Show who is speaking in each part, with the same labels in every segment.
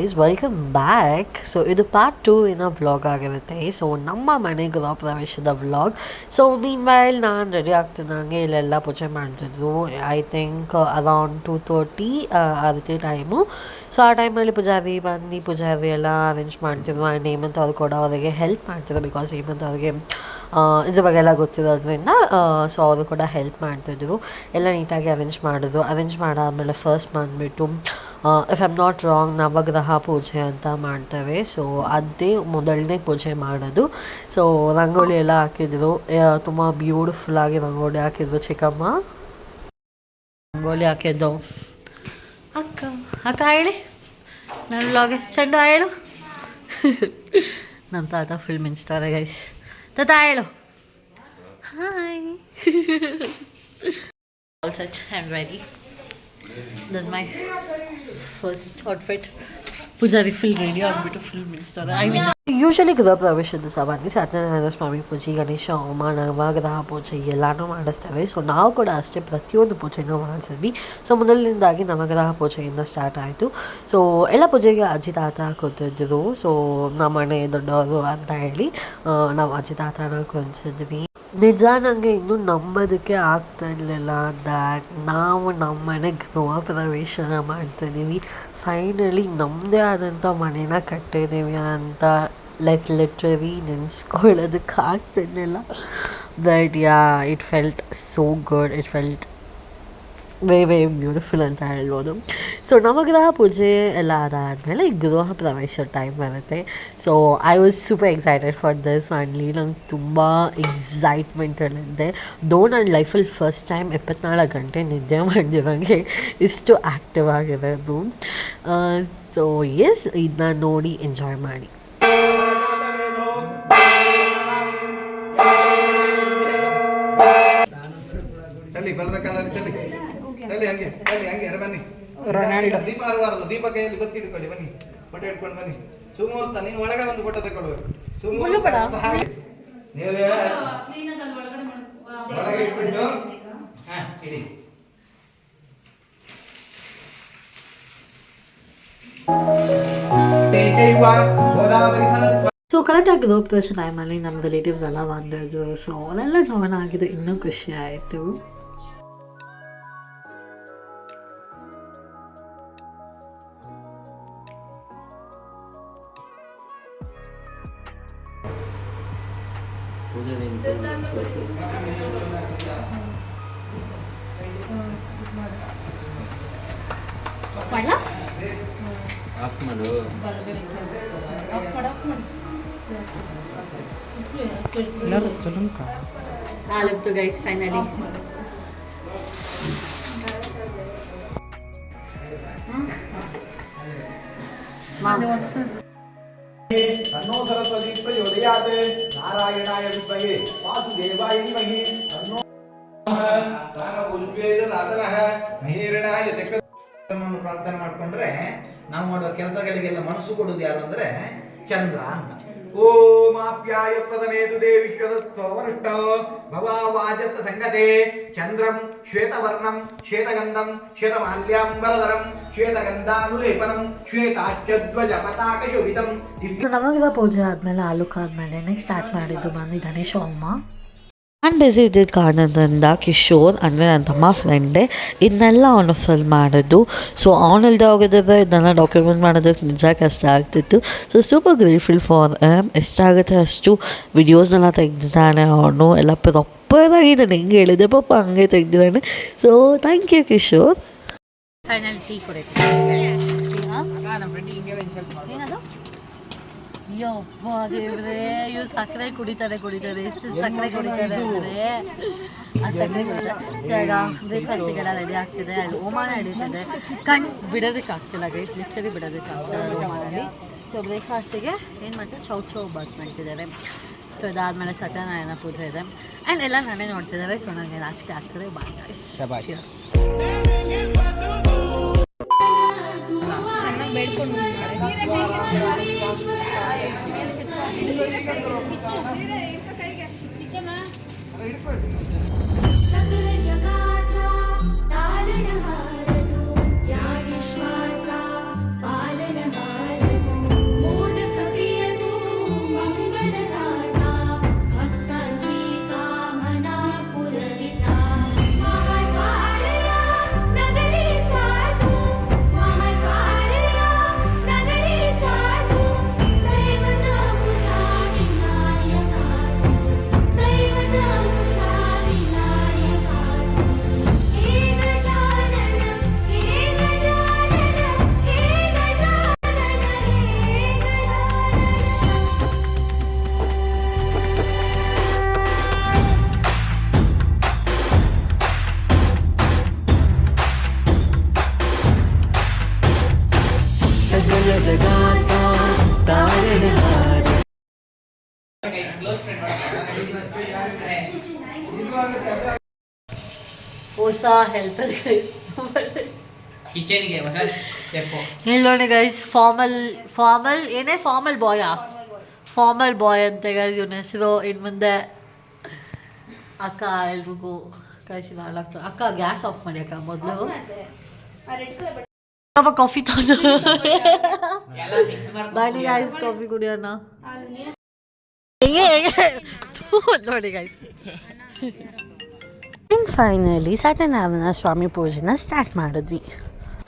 Speaker 1: Guys welcome back so ಇದು part two in a vlog ಆಗಿರುತ್ತೆ. So ನಮ್ಮ ಮನೆ ಗೃಹ ಪ್ರವೇಶದ ವ್ಲಾಗ್ ಸೊ ಮೀನ್ ವೈಲ್ ನಾನು ರೆಡಿ ಆಗ್ತಿದ್ದಂಗೆ ಇಲ್ಲೆಲ್ಲ ಪೂಜೆ ಮಾಡ್ತಿದ್ರು I think around two thirty ಆ ರೀತಿ ಟೈಮು ಸೊ ಆ ಟೈಮಲ್ಲಿ ಪೂಜಾರಿ ಬನ್ನಿ, ಪೂಜಾರಿ ಎಲ್ಲ ಅರೇಂಜ್ ಮಾಡ್ತಿದ್ರು. ಆ್ಯಂಡ್ ಹೇಮಂತ್ ಅವ್ರು ಕೂಡ ಅವರಿಗೆ ಹೆಲ್ಪ್ ಮಾಡ್ತಿದ್ರು ಬಿಕಾಸ್ ಹೇಮಂತ್ ಅವ್ರಿಗೆ ಇದ್ರ ಬಗ್ಗೆ ಎಲ್ಲ ಗೊತ್ತಿರೋದ್ರಿಂದ ಸೊ ಅವರು ಕೂಡ ಹೆಲ್ಪ್ ಮಾಡ್ತಿದ್ರು. ಎಲ್ಲ ನೀಟಾಗಿ ಅರೇಂಜ್ ಮಾಡಿದ್ರು. ಅರೇಂಜ್ ಮಾಡಾದಮೇಲೆ ಫಸ್ಟ್ ಬಂದುಬಿಟ್ಟು ಇಫ್ ಐಮ್ ನಾಟ್ ರಾಂಗ್ ನವಗ್ರಹ ಪೂಜೆ ಅಂತ ಮಾಡ್ತೇವೆ. ಸೊ ಅದೇ ಮೊದಲನೇ ಪೂಜೆ ಮಾಡೋದು. ಸೊ ರಂಗೋಲಿ ಎಲ್ಲ ಹಾಕಿದ್ರು. ತುಂಬ ಬ್ಯೂಟಿಫುಲ್ಲಾಗಿ ರಂಗೋಲಿ ಹಾಕಿದ್ರು ಚಿಕ್ಕಮ್ಮ. ರಂಗೋಲಿ ಹಾಕಿದ್ದು. ಅಕ್ಕ ಅಕ್ಕ ಹೇಳಿ. ನನ್ನ ಲಾಗೆ ಚೆಂಡು, ಹೇಳು. ನಮ್ಮ ತಾತ ಫುಲ್ ಮಿನ್ಸ್ತಾರೆ ಗೈಸ್ ತಾತ, ಹೇಳು. Hi all such I am very thus my first outfit Poojary full ready ಆಗಿಬಿಟ್ಟು ಫುಲ್ ಮಿನ್ಸ್ತಾರೆ ಐ ಮೀನ್ ಯೂಶಲಿ ಗೃಹ ಪ್ರವೇಶದ ಸಭಾನಿ ಸತ್ಯನಾರಾಯಣ ಸ್ವಾಮಿ ಪೂಜೆ ಗಣೇಶ ಹೋಮ ನವಗ್ರಹ ಪೂಜೆ ಎಲ್ಲನೂ ಮಾಡಿಸ್ತೇವೆ ಸೊ ನಾವು ಕೂಡ ಅಷ್ಟೇ ಪ್ರತಿಯೊಂದು ಪೂಜೆನೂ ಮಾಡಿಸಿದ್ವಿ. ಸೊ ಮೊದಲಿನಿಂದಾಗಿ ನವಗ್ರಹ ಪೂಜೆಯಿಂದ ಸ್ಟಾರ್ಟ್ ಆಯಿತು. ಸೊ ಎಲ್ಲ ಪೂಜೆಗೆ ಅಜ್ಜಿ, ತಾತ ಕೂತಿದ್ರು. ಸೊ ನಮ್ಮ ಮನೆ ದೊಡ್ಡವರು ಅಂತ ಹೇಳಿ ನಾವು ಅಜ್ಜಿ, ತಾತನ ಕುಂಚಿದ್ವಿ ನಿಜ ಇನ್ನೂ ನಂಬೋದಕ್ಕೆ ಆಗ್ತಾ ಇರಲಿಲ್ಲ ದ್ಯಾಟ್ ನಾವು ನಮ್ಮ ಮನೆ ಗೃಹ ಪ್ರವೇಶನ ಮಾಡ್ತಿದ್ದೀವಿ ಫೈನಲಿ ನಮ್ಮದೇ ಆದಂಥ ಮನೇನ ಕಟ್ಟಿದ್ದೀವಿ ಅಂತ ಲೈಕ್ ಲಿಟ್ರರಿ ನೆನೆಸ್ಕೊಳ್ಳೋದಕ್ಕೆ ಆಗ್ತಿರಲಿಲ್ಲ but yeah it felt so good it felt way very beautiful ಅಂತ ಹೇಳ್ಬೋದು. ಸೊ ನವಗ್ರಹ ಪೂಜೆ ಎಲ್ಲ ಅದಾದಮೇಲೆ ಗೃಹ ಪ್ರವೇಶ ಟೈಮ್ ಬರುತ್ತೆ. So I was super excited for this only ನಂಗೆ ತುಂಬ ಎಕ್ಸೈಟ್ಮೆಂಟಲ್ಲಿದ್ದೆ ದೋ ನನ್ನ ಲೈಫಲ್ಲಿ ಫಸ್ಟ್ ಟೈಮ್ ಇಪ್ಪತ್ನಾಲ್ಕು ಗಂಟೆ ನಿದ್ದೆ ಮಾಡಿರೋಂಗೆ ಇಷ್ಟು ಆ್ಯಕ್ಟಿವ್ ಆಗಿರೋದು. ಸೊ ಎಸ್ ಇದನ್ನ ನೋಡಿ ಎಂಜಾಯ್ ಮಾಡಿ.
Speaker 2: ತಳ್ಳಿ, ಬಲದ ಹಂಗೆ ಹಂಗೆ ಬನ್ನಿ. ದೀಪ ಹರಬಾರದು ದೀಪ ಕೈಯಲ್ಲಿ ಬತ್ತಿ ಹಿಡ್ಕೊಳ್ಳಿ ಬನ್ನಿ. ಫೋಟೋ ಇಟ್ಕೊಂಡು ಬನ್ನಿ. ಸುಮೂರ್ತ ನೀನು ಒಳಗೆ ಒಂದು ಫೋಟೋ ತಗೊಳ್ಬೇಕು ಸುಮೂರ್ತ. ನೀವೇ ಒಳಗೆ ಇಟ್ಬಿಟ್ಟು. ಹಾ ಇಡಿ. ಗೋದಾವರಿ
Speaker 1: ಸೊ ಕರೆಕ್ಟಾಗಿ ಆಗಿದ್ದು ಪ್ರವೇಶ ಟೈಮಲ್ಲಿ ನಮ್ಮ ರಿಲೇಟಿವ್ಸ್ ಎಲ್ಲ ಬಂದಿದ್ರು. ಸೊ ಅವರೆಲ್ಲ ಜಾಯ್ನ್ ಆಗಿದ್ದು ಇನ್ನೂ ಖುಷಿ ಆಯಿತು.
Speaker 3: ಆಫ್ ಮಾಡು
Speaker 1: ಆಲುತ್ತು ಗೈಸ್ ಫೈನಲಿ
Speaker 2: ತನ್ನೋ ಸರಸ್ವತಿ ಪ್ರಚೋದಯಾತ್ ನಾರಾಯಣಾಯ ವಿದ್ಮಹೇ, ವಾಸುದೇವಾಯ ಧೀಮಹಿ ತನ್ನೋ ತಾರ ಜಗತ್
Speaker 4: ಧರ್ಮವನ್ನು ಪ್ರಾರ್ಥನೆ ಮಾಡ್ಕೊಂಡ್ರೆ ನಾವು ಮಾಡುವ ಕೆಲಸಗಳಿಗೆಲ್ಲ ಮನಸ್ಸು ಕೊಡೋದು ಯಾರು ಅಂದ್ರೆ ಚಂದ್ರ ಅಂತ.
Speaker 2: ಓಂ ಆಪ್ಯಾಯ ಪ್ರಥಮೇತು ದೇವಿ ಶ್ವೇತಸ್ವರ್ಷ್ಟ ಭವಾವಾಜತ ಸಂಗತೆ ಚಂದ್ರಂ ಶ್ವೇತವರ್ಣಂ ಶ್ವೇತಗಂಧಂ ಶ್ವೇತಮಾಲ್ಯಾಂಬರಧರಂ ಶ್ವೇತಗಂಧಾನುಲೇಪನಂ ಶ್ವೇತಾಶ್ಚಧ್ವಜ ಪತಾಕ ಶೋಭಿತಂ ದಿವ್ಯ
Speaker 1: ನಮಗೆಲ್ಲ ಪೂಜೆ ಆದಮೇಲೆ ಆಲುಕ ಆದಮೇಲೆ ನೆಕ್ಸ್ಟ್ ಸ್ಟಾರ್ಟ್ ಮಾಡಿದ್ದು ಬಂದು ಗಣೇಶ ಹೋಮ ನಾನು ಬ್ಯುಸಿ ಇದ್ದಿದ್ದ ಕಾರಣದಿಂದ ಕಿಶೋರ್ ಅಂದರೆ ನನ್ನ ತಮ್ಮ ಫ್ರೆಂಡೇ ಇದನ್ನೆಲ್ಲ ಅವನು ಫಿಲ್ ಮಾಡಿದ್ದು. ಸೊ ಅವನಿಲ್ದೆ ಹೋಗಿದ್ದರೆ ಇದನ್ನೆಲ್ಲ ಡಾಕ್ಯುಮೆಂಟ್ ಮಾಡೋದಕ್ಕೆ ನಿಜ ಕಷ್ಟ ಆಗ್ತಿತ್ತು. So super grateful for him ಎಷ್ಟಾಗುತ್ತೆ ಅಷ್ಟು ವಿಡಿಯೋಸ್ನೆಲ್ಲ ತೆಗೆದಿದ್ದಾನೆ ಅವನು. ಎಲ್ಲ ಪ್ರಾಪರಾಗಿ ನಾನು ಹೆಂಗೆ ಹೇಳಿದೆ ಪಾಪ ಹಂಗೆ ತೆಗೆದಿದ್ದಾನೆ. So thank you Kishore final tea ಏನದು ಯಪ್ಪ ದೇವ್ರೆ ಇವ್ರು ಸಕ್ಕರೆ ಕುಡಿತಾರೆ ಕುಡಿತಾರೆ. ಎಷ್ಟು ಸಕ್ಕರೆ ಕುಡಿತಾರೆ ಅಂದರೆ ಆ ಸಕ್ಕರೆ ಕುಡಿತಾರೆ. ಈಗ ಬ್ರೇಕ್ಫಾಸ್ಟಿಗೆಲ್ಲ ರೆಡಿ ಆಗ್ತಿದೆ. ಅಲ್ಲಿ ಓಮಾನ ನಡೀತದೆ ಕಣ್ ಬಿಡೋದಕ್ಕೆ ಆಗ್ತಿಲ್ಲ ಗೈಸ್ ಲಿಟ್ರಲಿ ಬಿಡೋದಕ್ಕೆ ಆಗ್ತಿಲ್ಲ ಓಮಾನಲ್ಲಿ. ಸೊ ಬ್ರೇಕ್ಫಾಸ್ಟಿಗೆ ಏನು ಮಾಡ್ತಾರೆ? ಚೌ ಚೌ ಬಾತ್ ಮಾಡ್ತಿದ್ದಾರೆ. ಸೊ ಅದಾದಮೇಲೆ ಸತ್ಯನಾರಾಯಣ ಪೂಜೆ ಇದೆ. ಆ್ಯಂಡ್ ಎಲ್ಲ ನಾನೇ ನೋಡ್ತಿದ್ದಾರೆ. ಸೊ ನನಗೆ ನಾಚಿಕೆ ಆಗ್ತದೆ. ಬಾಯ್
Speaker 5: ഇതൊക്കെ കൈകാ ಹೊಸ ಹೆಲ್ಪರ್ ಗೈಸ್
Speaker 6: ಕಿಚನ್ಗೆ ಹೊಸ
Speaker 5: ಇಲ್ಲಿ ನೋಡಿ ಗೈಸ್ ಫಾರ್ಮಲ್ ಫಾರ್ಮಲ್ ಏನೇ ಫಾರ್ಮಲ್ ಬಾಯಾ ಫಾರ್ಮಲ್ ಬಾಯ್ ಅಂತ ಗೈಸ್ ಇವನ ಹೆಸರು ಇನ್ನು ಮುಂದೆ ಅಕ್ಕ ಎಲ್ರಿಗೂ ಕಳಿಸಿ ನಾಲ್ಕು ಅಕ್ಕ ಗ್ಯಾಸ್ ಆಫ್ ಮಾಡಿ ಅಕ್ಕ ಮೊದಲು. ಕಾಫಿ ತಗೊಂಡು. ಬನ್ನಿ ಗೈಸ್ ಕಾಫಿ ಕುಡಿಯೋಣ. ಹೆಂಗೆ ಹೆಂಗೆ ನೋಡಿ ಗೈಸ್ ಫೈನಲಿ ಸತ್ಯನಾರಾಯಣ ಸ್ವಾಮಿ ಪೂಜೆನ ಸ್ಟಾರ್ಟ್ ಮಾಡಿದ್ವಿ.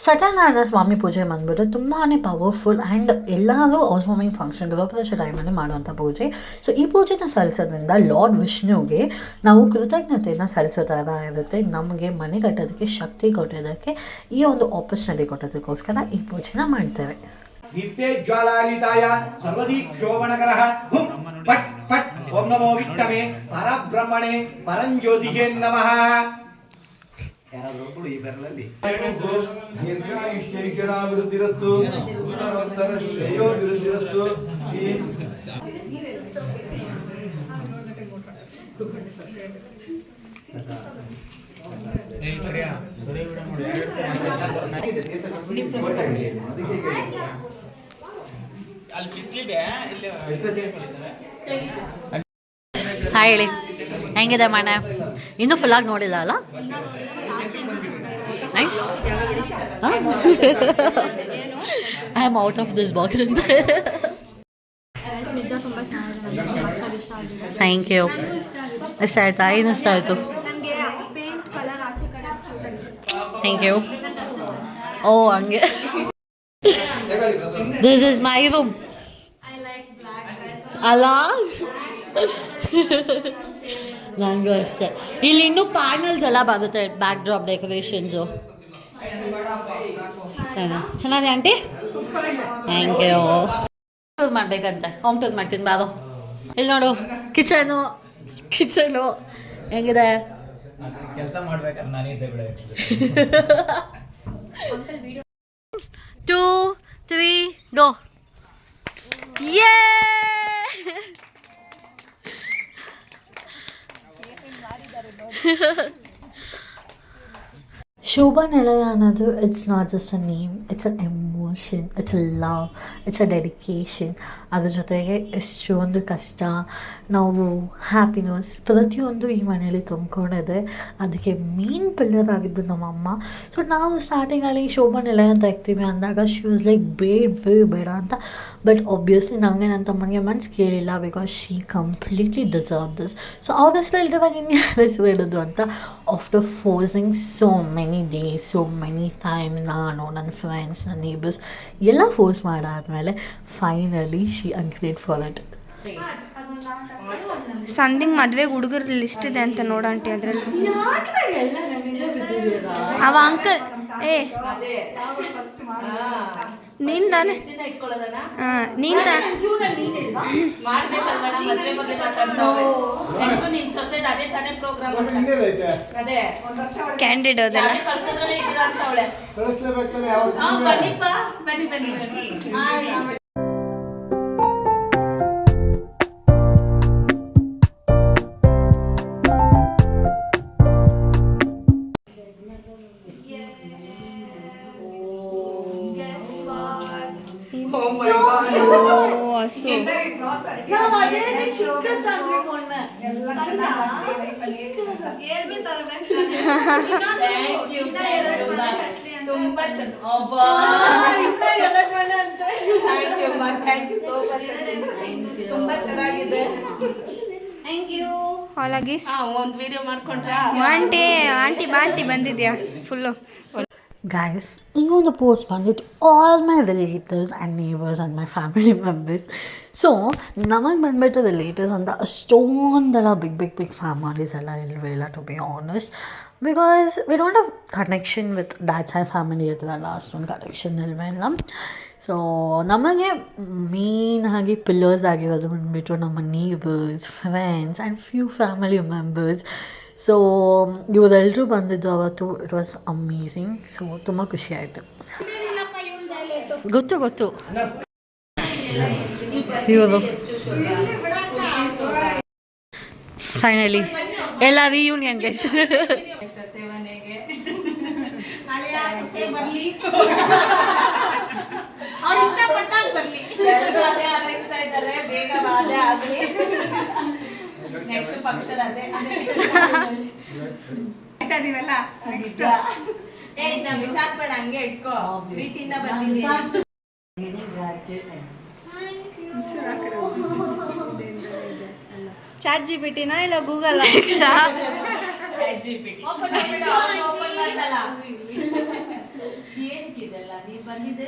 Speaker 5: ಸತ್ಯನಾರಾಯಣ ಸ್ವಾಮಿ ಪೂಜೆ ಬಂದ್ಬಿಟ್ಟು ತುಂಬಾ ಪವರ್ಫುಲ್ ಆ್ಯಂಡ್ ಎಲ್ಲರೂ ಹೌಸ್ ವಾರ್ಮಿಂಗ್ ಫಂಕ್ಷನ್ ಗೃಹಪ್ರವೇಶ ಟೈಮಲ್ಲಿ ಮಾಡುವಂಥ ಪೂಜೆ. ಸೊ ಈ ಪೂಜೆನ ಸಲ್ಲಿಸೋದ್ರಿಂದ ಲಾರ್ಡ್ ವಿಷ್ಣುಗೆ ನಾವು ಕೃತಜ್ಞತೆಯನ್ನು ಸಲ್ಲಿಸೋ ಥರ ಇರುತ್ತೆ. ನಮಗೆ ಮನೆ ಕಟ್ಟೋದಕ್ಕೆ ಶಕ್ತಿ ಕೊಟ್ಟೋದಕ್ಕೆ ಈ ಒಂದು ಆಪರ್ಚುನಿಟಿ ಕೊಟ್ಟೋದಕ್ಕೋಸ್ಕರ ಈ ಪೂಜೆನ ಮಾಡ್ತೇವೆ.
Speaker 2: ಪಟ್ ಪಟ್. ಓಂ ನಮೋ ವಿಷ್ಣವೆ. ಪರಬ್ರಹ್ಮಣೆ. ಪರಂಜ್ಯೋತಿಗೆ ನಮಃ. ಯಾರಾದ್ರೂ ಈ ಬೆರಳಲ್ಲಿ. ಉತ್ತರೋತ್ತರ
Speaker 6: ಅಲ್ಲಿ ಬಿಸ್ಲಿದೆ ಇಲ್ಲಿ
Speaker 5: ಹಾಯ್ ಹೇಳಿ. ಹೆಂಗಿದೆ ಮನೆ? ಇನ್ನೂ ಫುಲ್ಲಾಗಿ ನೋಡಿಲ್ಲ ಅಲ್ಲ? Nice I am out of this box ಅಂತ. ಥ್ಯಾಂಕ್ ಯು ಇಷ್ಟ ಆಯ್ತಾ? ಏನು ಇಷ್ಟ ಆಯಿತು? ಥ್ಯಾಂಕ್ ಯು ಓ, ಹಂಗೆ. ದಿಸ್ ಇಸ್ ಮೈ ರೂಮ್ ಅಲ್ಲ ನನಗೂ ಅಷ್ಟೇ ಇಲ್ಲಿ ಇನ್ನೂ ಪ್ಯಾನಲ್ಸ್ ಎಲ್ಲ ಬರುತ್ತೆ ಬ್ಯಾಕ್ ಡ್ರಾಪ್ ಡೆಕೋರೇಷನ್ಸು ಸರಿ ಚೆನ್ನಾಗಿದೆ ಆಂಟಿ ಥ್ಯಾಂಕ್ ಯು ಟೂರ್ ಮಾಡಬೇಕಂತೆ ಹೋಮ್ ಟೂರ್ ಮಾಡ್ತೀನಿ ಬಾರು ಇಲ್ಲಿ ನೋಡು ಕಿಚನು ಕಿಚನು ಹೆಂಗಿದೆ
Speaker 6: ಕೆಲಸ ಮಾಡ್ಬೇಕಾದ್ರೆ
Speaker 5: two three go Shobha Nilaya ಅನ್ನೋದು it's not just a name it's an emotion it's a love it's a dedication ಅದ್ರ ಜೊತೆಗೆ ಎಷ್ಟೊಂದು ಕಷ್ಟ ನಾವು ಹ್ಯಾಪಿನೆಸ್ ಪ್ರತಿಯೊಂದು ಈ ಮನೆಯಲ್ಲಿ ತುಂಬಿಕೊಂಡಿದೆ ಅದಕ್ಕೆ ಮೇನ್ ಪಿಲ್ಲರ್ ಆಗಿದ್ದು ನಮ್ಮಮ್ಮ ಸೊ ನಾವು ಸ್ಟಾರ್ಟಿಂಗಲ್ಲಿ ಶೋಭಾ ನೆಲಯ ಅಂತ ಇರ್ತೀವಿ ಅಂದಾಗ ಶೂಸ್ ಲೈಕ್ ಬೇಡ ಬೇಡ ಅಂತ ಬಟ್ ಒಬ್ವಿಯಸ್ಲಿ ನನಗೆ ನನ್ನ ತಮ್ಮನಿಗೆ ಮನ್ಸು ಕೇಳಿಲ್ಲ because she completely deserve this so ಅವ್ರ ಹೆಸರು ಇಲ್ದಿರುವಾಗ ಇನ್ಯಾರ ಹೆಸರು ಇಡೋದು ಅಂತ after forcing so many days so many time ನಾನು ನನ್ನ ಫ್ರೆಂಡ್ಸ್ ನನ್ನ ನೇಬರ್ಸ್ ಎಲ್ಲ ಫೋರ್ಸ್ ಮಾಡಾದ್ಮೇಲೆ finally she agreed for it
Speaker 7: something ಮದ್ವೆಗೆ ಹುಡುಗರ ಲಿಸ್ಟ್ ಇದೆ ಅಂತ ನೋಡಂಟಿ ಅದ್ರಲ್ಲಿ. ಅವ ಅಂಕಲ್ ಏ. ನೀನ್ ತಾನೆ ಕ್ಯಾಂಡಿಡ್ ಅದೆಲ್ಲ
Speaker 8: ತುಂಬಾ ಚೆನ್ನಾಗಿ thank you thank you so much ತುಂಬಾ ಚೆನ್ನಾಗಿದೆ. ಒಂದ್ ವಿಡಿಯೋ ಮಾಡ್ಕೊಂಡ್ರಾ?
Speaker 7: ಆಂಟಿ ಆಂಟಿ ಬಾಂಟಿ ಬಂದಿದ್ಯಾ? ಫುಲ್ಲು
Speaker 5: Guys, ಈ ಒಂದು ಪೋಸ್ಟ್ ಬಂದಿತ್ತು all my relatives and neighbours and my family members so ನಮಗೆ ಬಂದುಬಿಟ್ಟು ರಿಲೇಟಿವ್ಸ್ ಅಂತ ಅಷ್ಟೊಂದೆಲ್ಲ ಬಿಗ್ ಬಿಗ್ ಬಿಗ್ ಫ್ಯಾಮಿಲೀಸ್ ಎಲ್ಲ ಇಲ್ವೇ ಇಲ್ಲ to be honest because we don't have connection with dad and family ಇರ್ತದಲ್ಲ ಅಷ್ಟೊಂದು ಕನೆಕ್ಷನ್ ಇಲ್ವೇ ಇಲ್ಲ ಸೊ ನಮಗೆ ಮೇನ್ ಆಗಿ ಪಿಲ್ಲರ್ಸ್ ಆಗಿರೋದು ಬಂದುಬಿಟ್ಟು ನಮ್ಮ neighbours friends and few family members so ಇವರೆಲ್ಲರೂ ಬಂದಿದ್ದು ಅವತ್ತು. ಇಟ್ ವಾಸ್ ಅಮೇಝಿಂಗ್ ಸೊ ತುಂಬ ಖುಷಿ ಆಯಿತು. ಗೊತ್ತು ಗೊತ್ತು. ಇವರು ಫೈನಲಿ ಎಲ್ಲ ರಿಯೂನಿಯನ್ ಗೈಸ್
Speaker 8: ಅದೇ ಹಾರೈಸ್ತಾ ಇದ್ದಾರೆ ಬೇಗ ಬಾದೆ ಆಗ್ಲಿ ನೆಕ್ಸ್ಟ್ ಫಂಕ್ಷನ್ ಅದೇ ನಿಜ. ಏ ಇದನ್ನ ಬಿಸಾಕ್ಬೇಡ ಹಂಗೆ ಇಟ್ಕೋ ಪ್ರೀತಿಯಿಂದ ಬಂದಿದ್ದೀನಿ
Speaker 7: ಚಾಟ್ ಜಿ ಪಿಟಿನಾ ಇಲ್ಲ ಗೂಗಲ್
Speaker 8: ಬಂದಿದ್ದೆ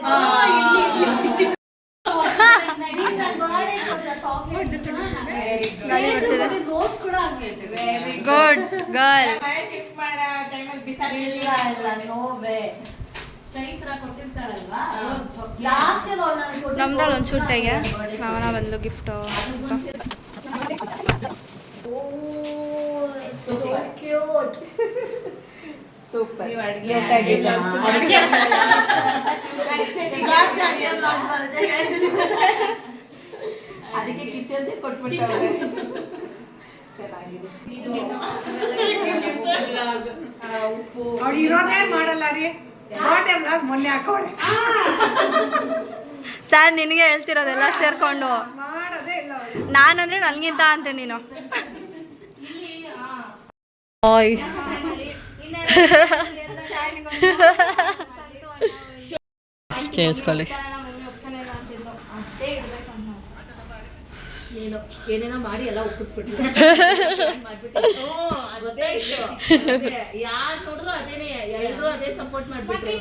Speaker 7: ಗುಡ್ ಗರ್ಲ್ ನಮ್ದ್ರಲ್ಲಿ ಒಂಚೂರು ತೆಗೆ ಮಾವನ ಬಂದು ಗಿಫ್ಟು
Speaker 8: ಸೂಪರ್. ನೀವು ಅಡ್ಗೆ ಅದಕ್ಕೆ ಕಿಚನ್ ಕೊಟ್ಬಿಡ್ತಾರೆ ಚೆನ್ನಾಗಿದೆ. ಉಪ್ಪು.
Speaker 9: ಅವ್ಳು ಇರೋದೇ ಮಾಡಲ್ಲ ರೀ. ಮಾಡಲ್ಲ ಮೊನ್ನೆ ಹಾಕೋಳೆ.
Speaker 7: ಸರ್ ನಿನಗೆ ಹೇಳ್ತಿರೋದೆಲ್ಲ ಸೇರ್ಕೊಂಡು.
Speaker 9: ಮಾಡೋದೇ ಇಲ್ಲ
Speaker 7: ನಾನಂದ್ರೆ ನನಗಿಂತ ಅಂತೆ ನೀನು.
Speaker 5: ಆಯ್
Speaker 8: ಏನೋ ಏನೇನೋ ಮಾಡಿ ಎಲ್ಲ ಒಪ್ಪಿಸ್ಬಿಟ್ರು. ಯಾರು ನೋಡಿದ್ರು ಅದೇನೆ ಎಲ್ಲರೂ ಅದೇ ಸಪೋರ್ಟ್ ಮಾಡ್ಬಿಟ್ರು.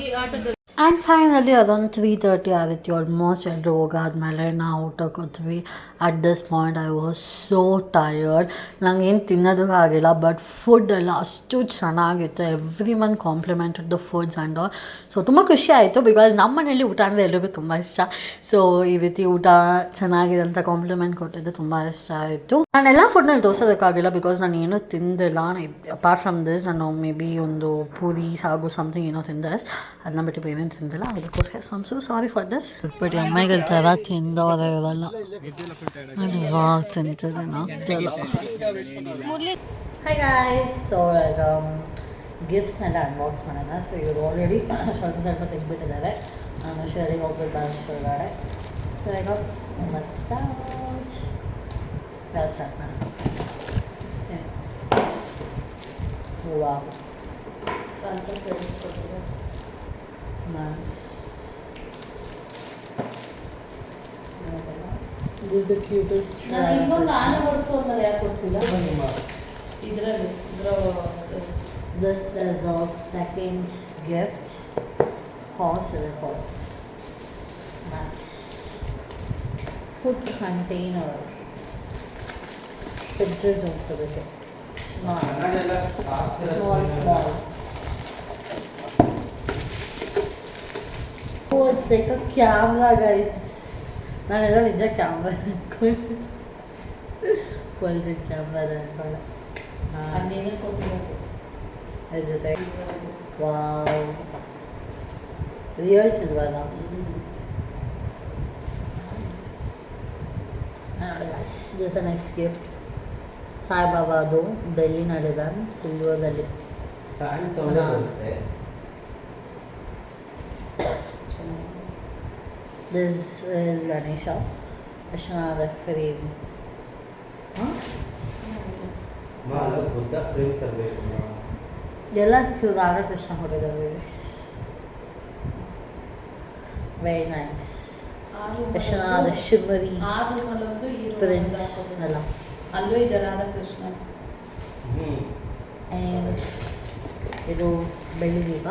Speaker 8: ಈ ಆಟದ
Speaker 5: ಆ್ಯಂಡ್ ಫೈನಲಿ ಅದೊಂದು ತ್ರೀ ತರ್ಟಿ ಆಗಿತ್ತು ಆಲ್ಮೋಸ್ಟ್ ಎಲ್ಲರೂ ಹೋಗಾದ್ಮೇಲೆ ನಾವು ಊಟಕ್ಕೆ ಹೋದ್ವಿ at this point I was so tired ನಂಗೆ ಏನು ತಿನ್ನೋದಕ್ಕೆ ಆಗಿಲ್ಲ ಬಟ್ ಫುಡ್ ಎಲ್ಲ ಅಷ್ಟು ಚೆನ್ನಾಗಿತ್ತು everyone complimented the foods and all so ತುಂಬ ಖುಷಿ ಆಯಿತು ಬಿಕಾಸ್ ನಮ್ಮ ಮನೇಲಿ ಊಟ ಅಂದರೆ ಎಲ್ರಿಗೂ ತುಂಬ ಇಷ್ಟ. ಸೊ ಈ ರೀತಿ ಊಟ ಚೆನ್ನಾಗಿದೆ ಅಂತ ಕಾಂಪ್ಲಿಮೆಂಟ್ ಕೊಟ್ಟಿದ್ದು ತುಂಬ ಇಷ್ಟ ಆಯಿತು. ನಾನು ಎಲ್ಲ ಫುಡ್ನಲ್ಲಿ ತೋರ್ಸೋದಕ್ಕಾಗಿಲ್ಲ ಬಿಕಾಸ್ ನಾನು ಏನೂ ತಿಂದಿಲ್ಲ. ಅಪಾರ್ಟ್ ಫ್ರಮ್ ದಿಸ್ ನಾನು ಮೇ ಬಿ ಒಂದು ಪೂರಿ, ಸಾಗು ಸಮಥಿಂಗ್ ಏನೋ ತಿಂದೆ. ಅದನ್ನ ಬಿಟ್ಟು ಬೇರೆ ತಿಂದಿಲ್ಲ ಅದಕ್ಕೋಸ್ಕರ so sorry for this but ಅಮ್ಮಾಯಿಗಳ ಥರ ತಿಂದವರ ಇರಲ್ಲ ನಾನು ಇವಾಗ ತಿಂತದೆ ಆಗ್ತಿಲ್ಲ ಹಾಯ್ ಗಾಯ್ಸ್ ಸೊ ಈಗ ಗಿಫ್ಟ್ಸ್ ಎಲ್ಲ ಅನ್ಬಾಕ್ಸ್ ಮಾಡೋಣ. ಸೊ ಇವರು ಆಲ್ರೆಡಿ ಸ್ವಲ್ಪ ಸ್ವಲ್ಪ ತೆಗೆದ್ಬಿಟ್ಟಿದ್ದಾರೆ. ನಾನು ಶೇರಿಗೆ ಹೋಗ್ಬಿಟ್ಟು ಅಷ್ಟೊಳಗಡೆ ಸೊ ಈಗ ಮತ್ತೆ ಸ್ಟಾರ್ಟ್ ಮಾಡೋಣ? ಸ್ವಲ್ಪ ಸೇರಿಸ್ಕೊಟ್ಟಿದೆ Nice. This is the cutest This is our second gift. Horse is a horse. Nice. Food container. Fridges also with it. Small, small. Like a camera, guys. ನಾನೆಲ್ಲ ನಿಜ ಕ್ಯಾಮ್ರಾ ಕ್ವಾಲಿಟಿ ಕ್ಯಾಮ್ರಾ ಅನ್ಕೊಳ್ಳ
Speaker 8: ಅದೇನು ಕೊಟ್ಟಿರೋದು.
Speaker 5: ಅದ್ರ ಜೊತೆ. Wow. Reels ಇಲ್ವಲ್ಲ this next gift Saibaba ಅದು ಡೆಲ್ಲಿ ನಡೆದ ಸಿಲ್ವರ್ದಲ್ಲಿ. ದಿಸ್ ಇಸ್ ಗಣೇಶ ಎಷ್ಟು ಚೆನ್ನಾಗಿದೆ ಫ್ರೇಮ್
Speaker 3: ಬುದ್ಧ ಫ್ರೇಮ್ ತರಬೇಕು
Speaker 5: ಎಲ್ಲ ರಾಧಾಕೃಷ್ಣ ಕೊಟ್ಟಿದ್ದಾರೆ ವೆರಿ ನೈಸ್ ಯಶನಾದ ಶಿವರಿ
Speaker 8: ಆ ರೂಮಲ್ಲೊಂದು ಈ
Speaker 5: ಪ್ರಿಂಟ್ ಅಲ್ಲ.
Speaker 8: ಅಲ್ಲೂ ಇದೆ ರಾಧಾಕೃಷ್ಣ.
Speaker 3: ಹ್ಮ್.
Speaker 5: ಆ್ಯಂಡ್ ಇದು ಬೆಳ್ಳಿ ದೀಪ.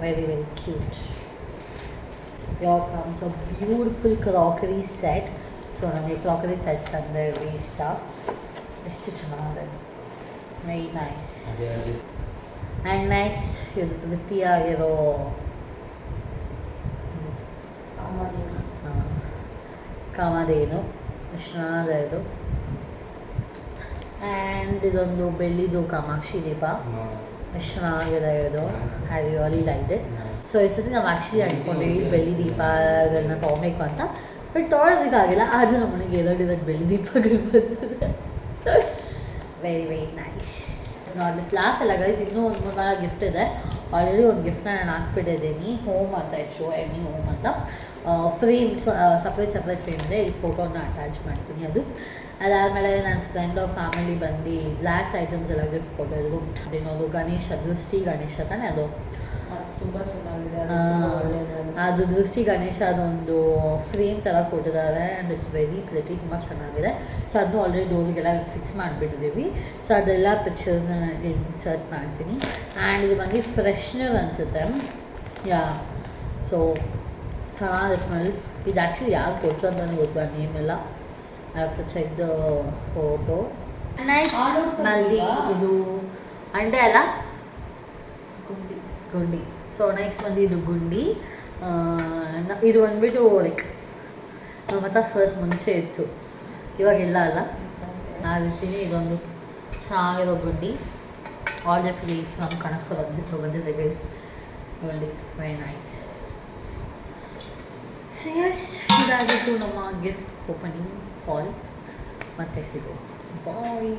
Speaker 5: ವೆರಿ ವೆರಿ ಕ್ಯೂಟ್ ಯಾವ comes a beautiful crockery set so ನನಗೆ ಕ್ರಾಕರಿ ಸೆಟ್ಸ್ ಅಂದರೆ ಇಷ್ಟ ಎಷ್ಟು ಚೆನ್ನಾಗಿದೆ ವೆರಿ ನೈಸ್ ಆ್ಯಂಡ್ ನೆಕ್ಸ್ಟ್ ಇದು ವೃತ್ತಿಯಾಗಿರೋ ಕಾಮಧೇನು ಚೆನ್ನಾಗಿದೆ ಇದು ಆ್ಯಂಡ್ ಇದೊಂದು ಬೆಳ್ಳಿದು ಕಾಮಾಕ್ಷಿ ದೀಪ ಎಷ್ಟು ಚೆನ್ನಾಗಿದೆ ಇದು I really like it so ಈ ಸತಿ ನಾವು ಆ್ಯಕ್ಚುಲಿ ಅಂದ್ಕೊಂಡ್ವಿ ಬೆಳ್ಳಿ ದೀಪಗಳನ್ನ ತೊಗೊಬೇಕು ಅಂತ. ಬಟ್ ತೊಗೊಳೋದಕ್ಕಾಗಿಲ್ಲ. ಆದರೂ ನಮ್ಮ ಮನೆಗೆ ಎರಡು ಎರಡು ಬೆಳ್ಳಿ ದೀಪಗಳು ಬಂದಿದೆ. ವೆರಿ ವೆರಿ ನೈಸ್ ನೋಡಿ ಲಾಸ್ಟ್ ಅಲ್ಲ ಗೈಸ್ ಇನ್ನೂ ಒಂದು ಮೂರು ನಾಲ್ಕು ಗಿಫ್ಟ್ ಇದೆ. ಆಲ್ರೆಡಿ ಒಂದು ಗಿಫ್ಟ್ನ ನಾನು ಹಾಕ್ಬಿಟ್ಟಿದ್ದೀನಿ. ಹೋಮ್ ಅಂತ ಶೋ ಎನಿ ಹೋಮ್ ಅಂತ. ಫ್ರೇಮ್ಸ್ ಸಪ್ರೇಟ್ ಸಪ್ರೇಟ್ ಫ್ರೇಮ್ ಇದೆ. ಇಲ್ಲಿ ಫೋಟೋನ ಅಟ್ಯಾಚ್ ಮಾಡ್ತೀನಿ ಅದು. ಅದಾದಮೇಲೆ ನನ್ನ ಫ್ರೆಂಡ್ ಆಫ್ ಫ್ಯಾಮಿಲಿ ಬಂದು ಗ್ಲಾಸ್ ಐಟಮ್ಸ್ ಎಲ್ಲ ಗಿಫ್ಟ್ ಕೊಟ್ಟಿದ್ರು. ಅದೇನೋದು ಗಣೇಶ ದೃಷ್ಟಿ ಗಣೇಶ ತಾನೇ ಅದು.
Speaker 8: ತುಂಬಾ ಚೆನ್ನಾಗಿದೆ
Speaker 5: ಆ, ಅದು ದೃಷ್ಟಿ ಗಣೇಶ ಅದೊಂದು ಫ್ರೇಮ್ ಥರ ಕೊಟ್ಟಿದ್ದಾರೆ ಆ್ಯಂಡ್ ಇಟ್ಸ್ ವೆರಿ ಪ್ರಿಟಿ ತುಂಬ ಚೆನ್ನಾಗಿದೆ. ಸೊ ಅದನ್ನು ಆಲ್ರೆಡಿ ಡೋರಿಗೆಲ್ಲ ಫಿಕ್ಸ್ ಮಾಡಿಬಿಟ್ಟಿದ್ದೀವಿ. ಸೊ ಅದೆಲ್ಲ ಪಿಕ್ಚರ್ಸ್ನ ನಾನು ಇನ್ಸರ್ಟ್ ಮಾಡ್ತೀನಿ. ಆ್ಯಂಡ್ ಇದು ಬಂದು ಫ್ರೆಶ್ನರ್ ಅನಿಸುತ್ತೆ. ಯಾ ಸೊ ಚೆನ್ನಾಗಿದೆ ಸ್ಮೆಲ್ ಇದು ಆ್ಯಕ್ಚುಲಿ ಯಾರು ಕೊಟ್ಟರು ಅಂತಲೇ ಗೊತ್ತಿಲ್ಲ ನೇಮ್ ಎಲ್ಲ? I have to check the photo ನಲ್ಲಿ ಇದು ಅಂಡೆ ಅಲ್ಲ?
Speaker 8: ಗುಂಡಿ.
Speaker 5: ಗುಂಡಿ. ಸೊ ನೆಕ್ಸ್ಟ್ ಬಂದು ಇದು ಗುಂಡಿ ಇದು ಬಂದುಬಿಟ್ಟು ಲೈಕ್ ನಮ್ಮ ಹತ್ರ ಫಸ್ಟ್ ಮುಂಚೆ ಇತ್ತು. ಇವಾಗೆಲ್ಲ ಅಲ್ಲ? ಆ ರೀತಿನೇ ಇದೊಂದು ಚೆನ್ನಾಗಿರೋ ಗುಂಡಿ ಆಲ್ ದ ಫ್ರೀ ನಮ್ಮ ಕಣಕ್ಕೆ ಬಂದಿತ್ತು ಬಂದಿದೆ ಗೈಸ್ ಗುಂಡಿ ವೆರಿ ನೈಸ್ ಸೊ ಎಸ್ ಇದಾಗಿತ್ತು ನಮ್ಮ ಗಿಫ್ಟ್ ಓಪನಿಂಗ್ ಹಾಲ್ ಮತ್ತೆ ಸಿಗೋ ಬಾಯ್